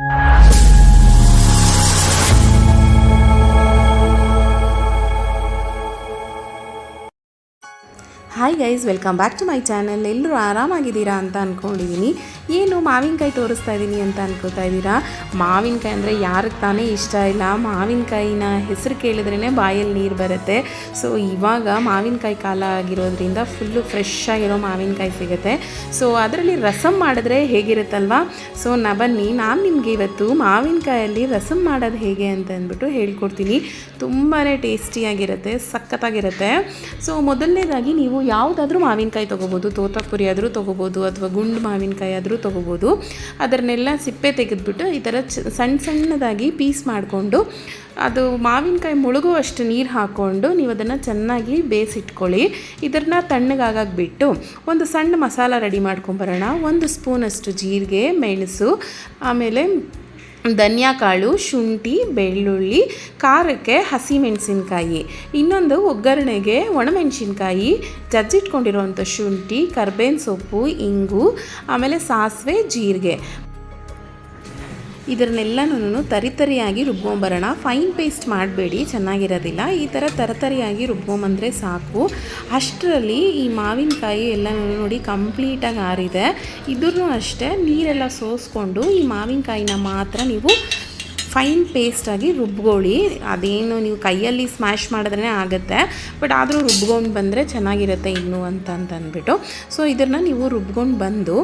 Hi guys welcome back to my channel ಎಲ್ಲರೂ ಆರಾಮಾಗಿದ್ದೀರಾ ಅಂತ ಅಂದ್ಕೊಂಡಿದ್ದೀನಿ ಏನು ಮಾವಿನಕಾಯಿ ತೋರಿಸ್ತಾ ಇದ್ದೀನಿ ಅಂತ ಅನ್ಕೋತಾ ಇದ್ದೀರಾ? ಮಾವಿನಕಾಯಿ ಅಂದರೆ ಯಾರಿಗೆ ತಾನೇ ಇಷ್ಟ ಇಲ್ಲ. ಮಾವಿನಕಾಯಿನ ಹೆಸರು ಕೇಳಿದ್ರೇ ಬಾಯಲ್ಲಿ ನೀರು ಬರುತ್ತೆ. ಸೊ ಇವಾಗ ಮಾವಿನಕಾಯಿ ಕಾಲ ಆಗಿರೋದ್ರಿಂದ ಫುಲ್ಲು ಫ್ರೆಶ್ ಆಗಿರೋ ಮಾವಿನಕಾಯಿ ಸಿಗುತ್ತೆ. ಸೊ ಅದರಲ್ಲಿ ರಸಮ್ ಮಾಡಿದ್ರೆ ಹೇಗಿರುತ್ತಲ್ವಾ? ಸೊ ನಾ ಬನ್ನಿ, ನಾನು ನಿಮಗೆ ಇವತ್ತು ಮಾವಿನಕಾಯಲ್ಲಿ ರಸಮ್ ಮಾಡೋದು ಹೇಗೆ ಅಂತ ಅಂದ್ಬಿಟ್ಟು ಹೇಳ್ಕೊಡ್ತೀನಿ. ತುಂಬಾ ಟೇಸ್ಟಿಯಾಗಿರುತ್ತೆ ಸಖತ್ತಾಗಿರುತ್ತೆ. ಸೊ ಮೊದಲನೇದಾಗಿ ನೀವು ಯಾವುದಾದ್ರೂ ಮಾವಿನಕಾಯಿ ತೊಗೋಬೋದು. ತೋತಾಪುರಿ ಆದರೂ ತೊಗೋಬೋದು, ಅಥವಾ ಗುಂಡು ಮಾವಿನಕಾಯಿ ಆದರೂ ತೊಗೋಬೋದು. ಅದನ್ನೆಲ್ಲ ಸಿಪ್ಪೆ ತೆಗೆದುಬಿಟ್ಟು ಈ ಥರ ಸಣ್ಣ ಸಣ್ಣದಾಗಿ ಪೀಸ್ ಮಾಡಿಕೊಂಡು ಅದು ಮಾವಿನಕಾಯಿ ಮುಳುಗುವಷ್ಟು ನೀರು ಹಾಕ್ಕೊಂಡು ನೀವು ಅದನ್ನು ಚೆನ್ನಾಗಿ ಬೇಯಿಸಿಟ್ಕೊಳ್ಳಿ. ಇದನ್ನು ತಣ್ಣಗಾಗ್ಬಿಟ್ಟು ಒಂದು ಸಣ್ಣ ಮಸಾಲ ರೆಡಿ ಮಾಡ್ಕೊಂಬರೋಣ. ಒಂದು ಸ್ಪೂನಷ್ಟು ಜೀರಿಗೆ, ಮೆಣಸು, ಆಮೇಲೆ ಕಾಳು, ಶುಂಠಿ, ಬೆಳ್ಳುಳ್ಳಿ, ಖಾರಕ್ಕೆ ಹಸಿಮೆಣಸಿನ್ಕಾಯಿ ಇನ್ನೊಂದು ಒಗ್ಗರಣೆಗೆ ಒಣಮೆಣಸಿನ್ಕಾಯಿ. ಜಜ್ಜಿಟ್ಕೊಂಡಿರುವಂಥ ಶುಂಠಿ, ಕರ್ಬೇವಿನ ಸೊಪ್ಪು, ಇಂಗು, ಆಮೇಲೆ ಸಾಸಿವೆ, ಜೀರಿಗೆ. ಇದನ್ನೆಲ್ಲನೂ ತರಿತರಿಯಾಗಿ ರುಬ್ಕೊಂಬರೋಣ. ಫೈನ್ ಪೇಸ್ಟ್ ಮಾಡಬೇಡಿ, ಚೆನ್ನಾಗಿರೋದಿಲ್ಲ. ಈ ಥರ ತರತರಿಯಾಗಿ ರುಬ್ಕೊಂಬಂದರೆ ಸಾಕು. ಅಷ್ಟರಲ್ಲಿ ಈ ಮಾವಿನಕಾಯಿ ಎಲ್ಲನೂ ನೋಡಿ ಕಂಪ್ಲೀಟಾಗಿ ಆರಿದೆ. ಇದ್ರೂ ಅಷ್ಟೇ ನೀರೆಲ್ಲ ಸೋಸ್ಕೊಂಡು ಈ ಮಾವಿನಕಾಯಿನ ಮಾತ್ರ ನೀವು ಫೈನ್ ಪೇಸ್ಟಾಗಿ ರುಬ್ಕೊಳ್ಳಿ. ಅದೇನು ನೀವು ಕೈಯಲ್ಲಿ ಸ್ಮ್ಯಾಶ್ ಮಾಡಿದ್ರೆ ಆಗುತ್ತೆ. ಬಟ್ ಆದರೂ ರುಬ್ಕೊಂಡು ಬಂದರೆ ಚೆನ್ನಾಗಿರುತ್ತೆ ಇನ್ನು ಅಂತ ಅಂತಂದ್ಬಿಟ್ಟು. ಸೊ ಇದನ್ನು ನೀವು ರುಬ್ಕೊಂಡು ಬಂದು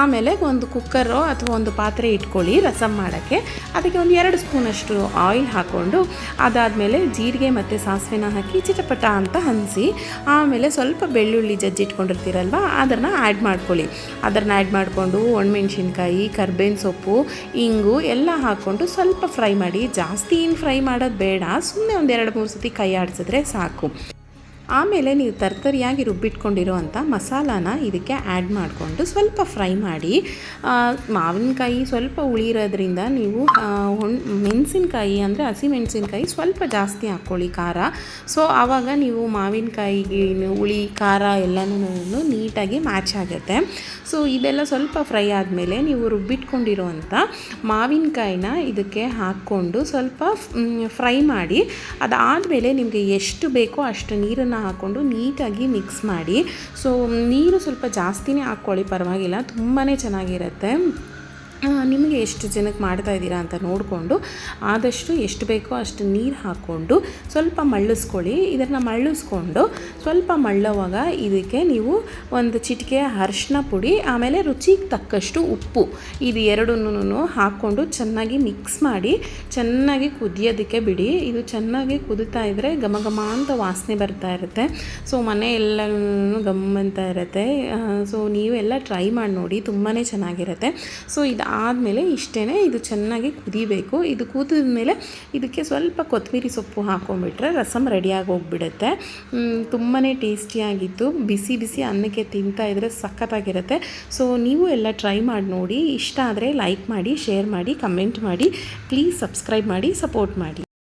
ಆಮೇಲೆ ಒಂದು ಕುಕ್ಕರು ಅಥವಾ ಒಂದು ಪಾತ್ರೆ ಇಟ್ಕೊಳ್ಳಿ ರಸಮ್ ಮಾಡೋಕ್ಕೆ. ಅದಕ್ಕೆ ಒಂದು ಎರಡು ಸ್ಪೂನಷ್ಟು ಆಯಿಲ್ ಹಾಕ್ಕೊಂಡು ಅದಾದಮೇಲೆ ಜೀರಿಗೆ ಮತ್ತು ಸಾಸಿವೆನ ಹಾಕಿ ಚಿಟಪಟ ಅಂತ ಹನ್ಸಿ, ಆಮೇಲೆ ಸ್ವಲ್ಪ ಬೆಳ್ಳುಳ್ಳಿ ಜಜ್ಜಿ ಇಟ್ಕೊಂಡಿರ್ತೀರಲ್ವ, ಅದನ್ನು ಆ್ಯಡ್ ಮಾಡ್ಕೊಳ್ಳಿ. ಅದನ್ನು ಆ್ಯಡ್ ಮಾಡಿಕೊಂಡು ಒಣಮೆಣ್ಸಿನ್ಕಾಯಿ, ಕರ್ಬೇವಿನ ಸೊಪ್ಪು, ಇಂಗು ಎಲ್ಲ ಹಾಕ್ಕೊಂಡು ಸ್ವಲ್ಪ ಫ್ರೈ ಮಾಡಿ ಜಾಸ್ತಿ ಏನು ಫ್ರೈ ಮಾಡೋದು ಬೇಡ ಸುಮ್ಮನೆ ಒಂದು ಎರಡು ಮೂರು ಸತಿ ಕೈ ಆಡಿಸಿದ್ರೆ ಸಾಕು. ಆಮೇಲೆ ನೀವು ತರ್ತರಿಯಾಗಿ ರುಬ್ಬಿಟ್ಕೊಂಡಿರೋ ಅಂಥ ಮಸಾಲಾನ ಇದಕ್ಕೆ ಆ್ಯಡ್ ಮಾಡಿಕೊಂಡು ಸ್ವಲ್ಪ ಫ್ರೈ ಮಾಡಿ ಮಾವಿನಕಾಯಿ ಸ್ವಲ್ಪ ಉಳಿರೋದ್ರಿಂದ ನೀವು ಹೊಣ್, ಮೆಣಸಿನ್ಕಾಯಿ ಅಂದರೆ ಹಸಿ ಮೆಣಸಿನ್ಕಾಯಿ ಸ್ವಲ್ಪ ಜಾಸ್ತಿ ಹಾಕ್ಕೊಳ್ಳಿ ಖಾರ. ಸೊ, ಆವಾಗ ನೀವು ಮಾವಿನಕಾಯಿಗೆ ಹುಳಿ, ಖಾರ ಎಲ್ಲನೂ ನೀಟಾಗಿ ಮ್ಯಾಚ್ ಆಗುತ್ತೆ. ಸೊ, ಇದೆಲ್ಲ ಸ್ವಲ್ಪ ಫ್ರೈ ಆದಮೇಲೆ ನೀವು ರುಬ್ಬಿಟ್ಕೊಂಡಿರೋವಂಥ ಮಾವಿನಕಾಯಿನ ಇದಕ್ಕೆ ಹಾಕ್ಕೊಂಡು ಸ್ವಲ್ಪ ಫ್ರೈ ಮಾಡಿ, ಅದಾದಮೇಲೆ ನಿಮಗೆ ಎಷ್ಟು ಬೇಕೋ ಅಷ್ಟು ನೀರನ್ನು ಹಾಕ್ಕೊಂಡು ನೀಟಾಗಿ ಮಿಕ್ಸ್ ಮಾಡಿ. ಸೊ ನೀರು ಸ್ವಲ್ಪ ಜಾಸ್ತಿನೇ ಹಾಕ್ಕೊಳ್ಳಿ ಪರವಾಗಿಲ್ಲ. ತುಂಬಾ ಚೆನ್ನಾಗಿರುತ್ತೆ. ನಿಮಗೆ ಎಷ್ಟು ಜನಕ್ಕೆ ಮಾಡ್ತಾ ಇದ್ದೀರಾ ಅಂತ ನೋಡಿಕೊಂಡು ಆದಷ್ಟು ಎಷ್ಟು ಬೇಕೋ ಅಷ್ಟು ನೀರು ಹಾಕ್ಕೊಂಡು ಸ್ವಲ್ಪ ಮಳ್ಳಿಸ್ಕೊಳ್ಳಿ. ಇದನ್ನು ಮಳ್ಳಿಸ್ಕೊಂಡು ಸ್ವಲ್ಪ ಮಳ್ಳೋವಾಗ ಇದಕ್ಕೆ ನೀವು ಒಂದು ಚಿಟಿಕೆ ಅರಿಶಿನ ಪುಡಿ, ಆಮೇಲೆ ರುಚಿಗೆ ತಕ್ಕಷ್ಟು ಉಪ್ಪು, ಇದು ಎರಡನ್ನೂ ಹಾಕ್ಕೊಂಡು ಚೆನ್ನಾಗಿ ಮಿಕ್ಸ್ ಮಾಡಿ ಚೆನ್ನಾಗಿ ಕುದಿಯೋದಕ್ಕೆ ಬಿಡಿ. ಇದು ಚೆನ್ನಾಗಿ ಕುದಿತಾ ಇದ್ದರೆ ಘಮ ಘಮ ಅಂತ ವಾಸನೆ ಬರ್ತಾ ಇರುತ್ತೆ. ಸೊ, ಮನೆ ಎಲ್ಲನೂ ಗಮ್ಮಂತ ಇರುತ್ತೆ. ಸೊ, ನೀವೆಲ್ಲ ಎಲ್ಲ ಟ್ರೈ ಮಾಡಿ ನೋಡಿ ತುಂಬಾ ಚೆನ್ನಾಗಿರುತ್ತೆ. ಸೊ ಇದಾದಮೇಲೆ ಇಷ್ಟೇ ಇದು ಚೆನ್ನಾಗಿ ಕುದಿಬೇಕು. ಇದು ಕುದಿದ ಮೇಲೆ ಇದಕ್ಕೆ ಸ್ವಲ್ಪ ಕೊತ್ತಂಬರಿ ಸೊಪ್ಪು ಹಾಕೊಂಡ್ಬಿಟ್ರೆ ರಸಮ್ ರೆಡಿಯಾಗಿ ಹೋಗ್ಬಿಡುತ್ತೆ. ತುಂಬಾ ಟೇಸ್ಟಿಯಾಗಿತ್ತು ಬಿಸಿ ಬಿಸಿ ಅನ್ನಕ್ಕೆ ತಿಂತಾ ಇದ್ರೆ ಸಖತ್ತಾಗಿರುತ್ತೆ. ಸೊ ನೀವು ಎಲ್ಲ ಟ್ರೈ ಮಾಡಿ ನೋಡಿ. ಇಷ್ಟ ಆದರೆ ಲೈಕ್ ಮಾಡಿ ಶೇರ್ ಮಾಡಿ ಕಮೆಂಟ್ ಮಾಡಿ. ಪ್ಲೀಸ್ ಸಬ್ಸ್ಕ್ರೈಬ್ ಮಾಡಿ ಸಪೋರ್ಟ್ ಮಾಡಿ.